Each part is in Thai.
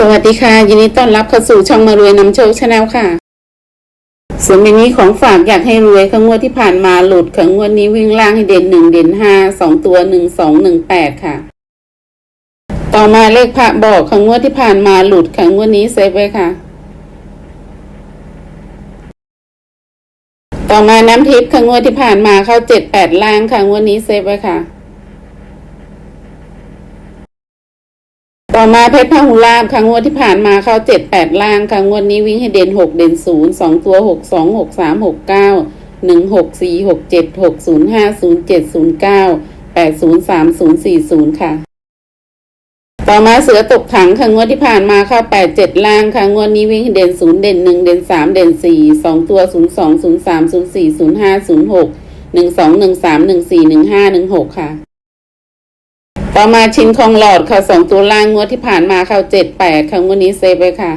สวัสดีค่ะ ยินดีต้อนรับเข้าสู่ช่องมารวยนำโชคชาแนลค่ะส่วนในนี้ของฝากอยากให้รวยข้างวดที่ผ่านมาหลุดข้างวดนี้วิ่งล่างให้เด่นหนึ่งเด่นห้าสองตัวหนึ่งสองหนึ่งแปดค่ะ ต่อมาเลขพระบอกข้างวดที่ผ่านมาหลุดข้างวดนี้เซฟไว้ค่ะ ต่อมาน้ำทิพย์ข้างงวดที่ผ่านมาเข้าเจ็ดแปดล่างค่ะงวดนี้เซฟไว้ค่ะ ต่อมาเพชรพหุลาบค่ะงวดที่ผ่านมาเข้าเจ็ดแปดล่างค่ะงวดนี้วิ่งให้เด่นหกเด่นศูนย์สองตัวหกสองหกสามหกเก้าหนึ่งหกสี่หกเจ็ดหกศูนย์ห้าศูนย์เจ็ดศูนย์เก้าแปดศูนย์สามศูนย์สี่ศูนย์ค่ะ ต่อมาเสือตกถังค่ะงวดที่ผ่านมาเข้าแปดเจ็ดล่างค่ะงวดนี้วิ่งให้เด่นศูนย์เด่นหนึ่งเด่นสามเด่นสี่สองตัวศูนย์สองศูนย์สามศูนย์สี่ศูนย์ห้าศูนย์หกหนึ่งสองหนึ่งสามหนึ่งสี่หนึ่งห้าหนึ่งหกค่ะ ต่อมาชินคองหลอดค่ะสองตัวล่างงวดที่ผ่านมาเข้าเจ็ดแปดค่ะงวดนี้เซฟไว้ค่ะ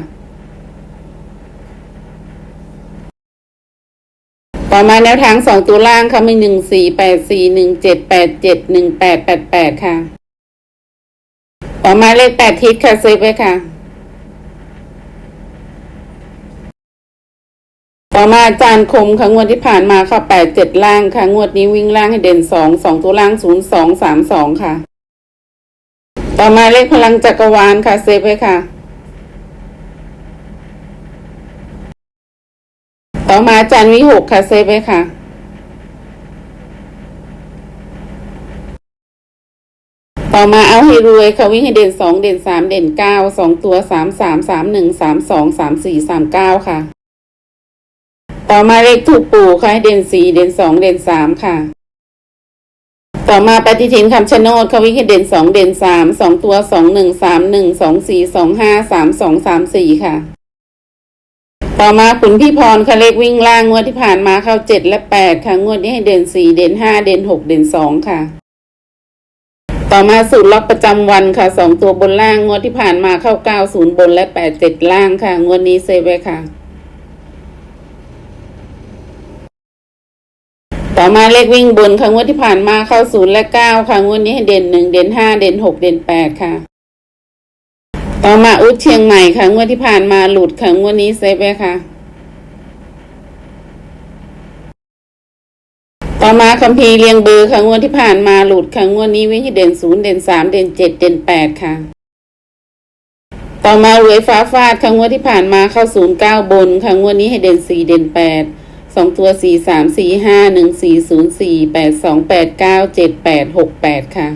ต่อมาแนวทางสองตัวล่างค่ะมีหนึ่งสี่แปดสี่หนึ่งเจ็ดแปดเจ็ดหนึ่งแปดแปดแปดค่ะ ต่อมาเลขแปดทิศค่ะเซฟไว้ค่ะ ต่อมาจารย์คมค่ะงวดที่ผ่านมาค่ะแปดเจ็ดล่างค่ะงวดนี้วิ่งล่างให้เด่นสองสองตัวล่างศูนย์สองสามสองค่ะ ต่อมาเลขพลังจักรวาลค่ะเซฟไว้ค่ะ ต่อมาจารย์วิหกค่ะเซฟไว้ค่ะ ต่อมาเอาให้รวยค่ะวิ่งให้เด่นสองเด่นสามเด่นเก้าสองตัวสามสามสามหนึ่งสามสองสามสี่สามเก้าค่ะ ต่อมาเลขถูกปู่ค่ะให้เด่นสี่เด่นสองเด่นสามค่ะ ต่อมาปฏิทินคำชะโนดค่ะวิ่งให้เด่นสองเด่นสามสองตัวสองหนึ่งสามหนึ่งสองสี่สองห้าสามสองสามสี่ค่ะ ต่อมาขุนพี่พรคะเลขวิ่งล่างงวดที่ผ่านมาเข้าเจ็ดและแปดค่ะงวดนี้ให้เด่นสี่เด่นห้าเด่นหกเด่นสองค่ะ ต่อมาสูตรล็อกประจำวันค่ะสองตัวบนล่างงวดที่ผ่านมาเข้าเก้าศูนย์บนและแปดเจ็ดล่างค่ะ งวดนี้เซฟไว้ค่ะ ต่อมาเลขวิ่งบนค่ะงวดที่ผ่านมาเข้าศูนย์และเก้าค่ะงวดนี้ให้เด่นหนึ่งเด่นห้าเด่นหกเด่นแปดค่ะ ต่อมาอุดเชียงใหม่ค่ะงวดที่ผ่านมาหลุดค่ะงวดนี้เซฟไว้ค่ะ ต่อมาคัมภีร์เรียงเบอร์ค่ะงวดที่ผ่านมาหลุดค่ะงวดนี้วิ่งให้เด่นศูนย์เด่นสามเด่นเจ็ดเด่นแปดค่ะต่อมารวยฟ้าฟาดค่ะงวดที่ผ่านมาเข้าศูนย์เก้าบนค่ะงวดนี้ให้เด่นสี่เด่นแปด สองตัวสี่สามสี่ห้าหนึ่งสี่ศูนย์สี่แปดสองแปดเก้าเจ็ดแปดหกแปดค่ะ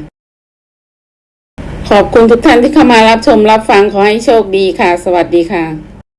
ขอบคุณทุกท่านที่เข้ามารับชมรับฟังขอให้โชคดีค่ะ สวัสดีค่ะ